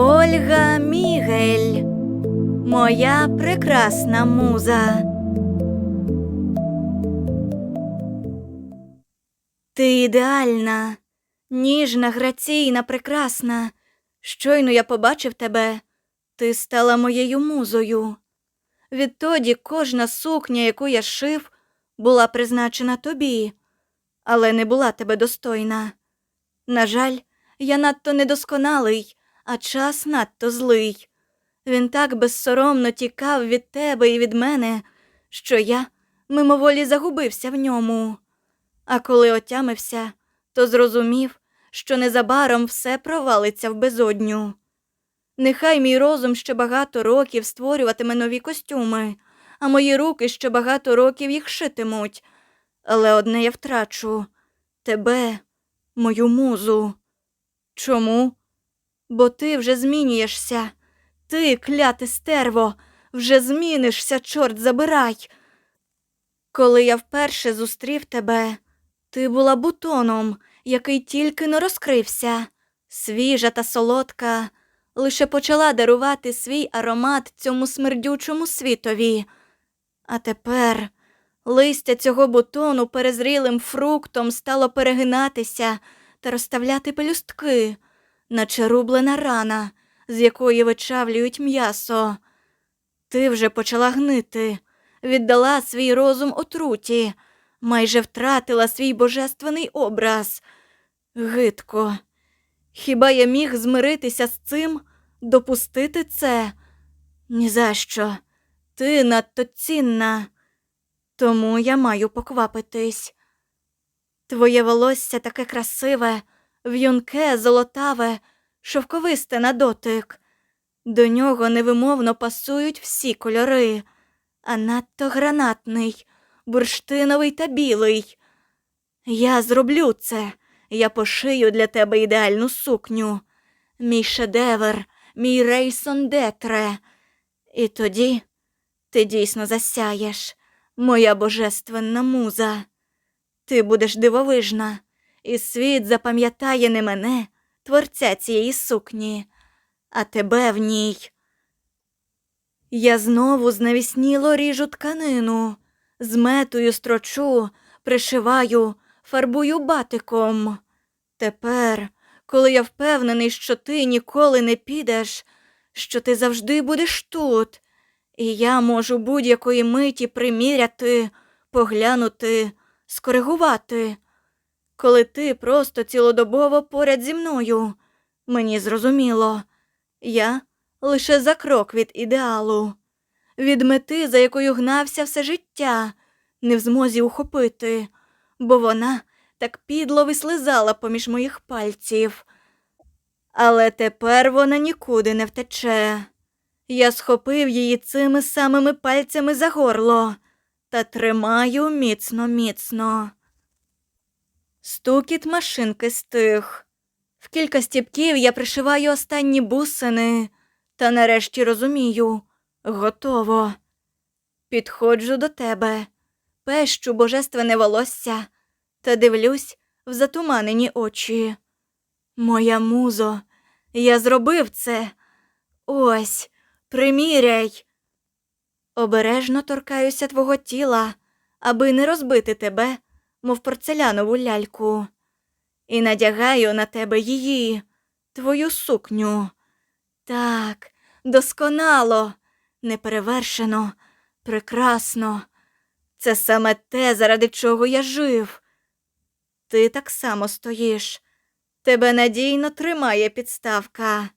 Ольга Мігель, моя прекрасна муза. Ти ідеальна, ніжна, граційна, прекрасна. Щойно я побачив тебе, ти стала моєю музою. Відтоді кожна сукня, яку я шив, була призначена тобі, але не була тебе достойна. На жаль, я надто недосконалий, а час надто злий. Він так безсоромно тікав від тебе і від мене, що я мимоволі загубився в ньому. А коли отямився, то зрозумів, що незабаром все провалиться в безодню. Нехай мій розум ще багато років створюватиме нові костюми, а мої руки ще багато років їх шитимуть. Але одне я втрачу тебе, мою музу. Чому? Бо ти вже змінюєшся. Ти, кляте стерво, вже змінишся, чорт забирай. Коли я вперше зустрів тебе, ти була бутоном, який тільки не розкрився, свіжа та солодка, лише почала дарувати свій аромат цьому смердючому світові. А тепер листя цього бутону перезрілим фруктом стало перегинатися та розставляти пелюстки, наче рублена рана, з якої вичавлюють м'ясо. Ти вже почала гнити, віддала свій розум отруті, майже втратила свій божественний образ. Гидко. Хіба я міг змиритися з цим, допустити це? Ні за що. Ти надто цінна, тому я маю поквапитись. Твоє волосся таке красиве, в'юнке, золотаве, шовковисте на дотик. До нього невимовно пасують всі кольори, а надто гранатний, бурштиновий та білий. Я зроблю це, я пошию для тебе ідеальну сукню, мій шедевр, мій рейсон детре. І тоді ти дійсно засяєш, моя божественна муза. Ти будеш дивовижна, і світ запам'ятає не мене, творця цієї сукні, а тебе в ній. Я знову знавісніло ріжу тканину, зметую строчу, пришиваю, фарбую батиком. Тепер, коли я впевнений, що ти ніколи не підеш, що ти завжди будеш тут, і я можу будь-якої миті приміряти, поглянути, скоригувати. Коли ти просто цілодобово поряд зі мною, мені зрозуміло, я лише за крок від ідеалу, від мети, за якою гнався все життя, не в змозі ухопити, бо вона так підло вислизала поміж моїх пальців. Але тепер вона нікуди не втече. Я схопив її цими самими пальцями за горло та тримаю міцно, міцно. Стукіт машинки стих. В кілька стіпків я пришиваю останні бусини та нарешті розумію готово. Підходжу до тебе, пещу божественне волосся та дивлюсь в затуманені очі. Моя музо, я зробив це. Ось, приміряй. Обережно торкаюся твого тіла, аби не розбити тебе, мов порцелянову ляльку, і надягаю на тебе її, твою сукню. Так, досконало, неперевершено, прекрасно. Це саме те, заради чого я жив. Ти так само стоїш. Тебе надійно тримає підставка.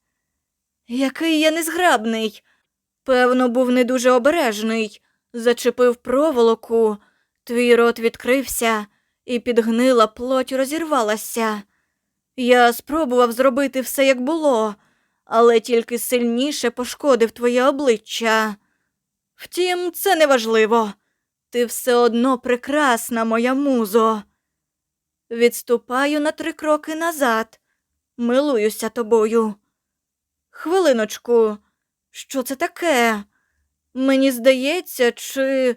Який я незграбний. Певно, був не дуже обережний. Зачепив проволоку, твій рот відкрився, і підгнила плоть розірвалася. Я спробував зробити все, як було, але тільки сильніше пошкодив твоє обличчя. Втім, це неважливо. Ти все одно прекрасна, моя музо. Відступаю на три кроки назад, милуюся тобою. Хвилиночку, що це таке? Мені здається, чи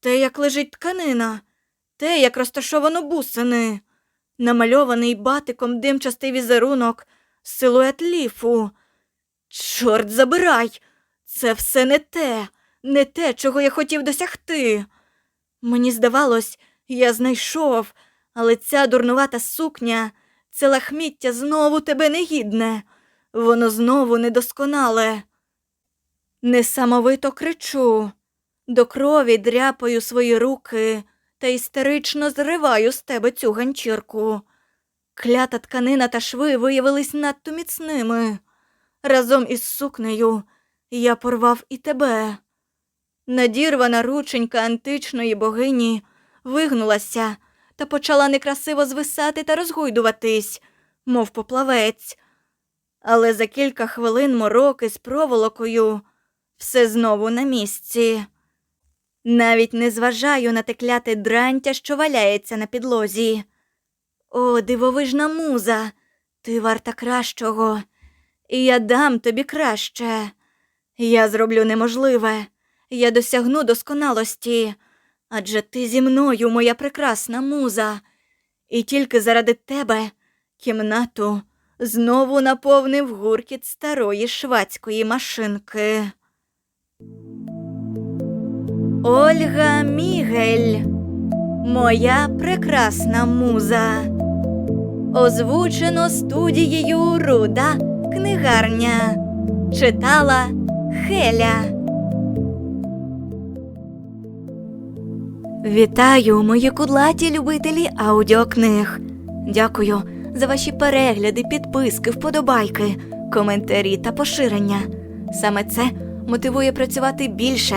те, як лежить тканина, те, як розташовано бусини, намальований батиком димчастий візерунок, силует ліфу. Чорт забирай! Це все не те, не те, чого я хотів досягти. Мені здавалось, я знайшов, але ця дурнувата сукня, це лахміття знову тебе не гідне, воно знову недосконале. Несамовито кричу, до крові дряпаю свої руки та істерично зриваю з тебе цю ганчірку. Клята тканина та шви виявились надто міцними. Разом із сукнею я порвав і тебе. Надірвана рученька античної богині вигнулася та почала некрасиво звисати та розгойдуватись, мов поплавець. Але за кілька хвилин мороки з проволокою все знову на місці. Навіть не зважаю на те кляте дрантя, що валяється на підлозі. О, дивовижна муза, ти варта кращого, і я дам тобі краще. Я зроблю неможливе, я досягну досконалості, адже ти зі мною, моя прекрасна муза, і тільки заради тебе кімнату знову наповнив гуркіт старої швацької машинки. Ольга Мігель, моя прекрасна муза. Озвучено студією Руда Книгарня. Читала Хеля. Вітаю, мої кудлаті любителі аудіокниг. Дякую за ваші перегляди, підписки, вподобайки, коментарі та поширення. Саме це мотивує працювати більше,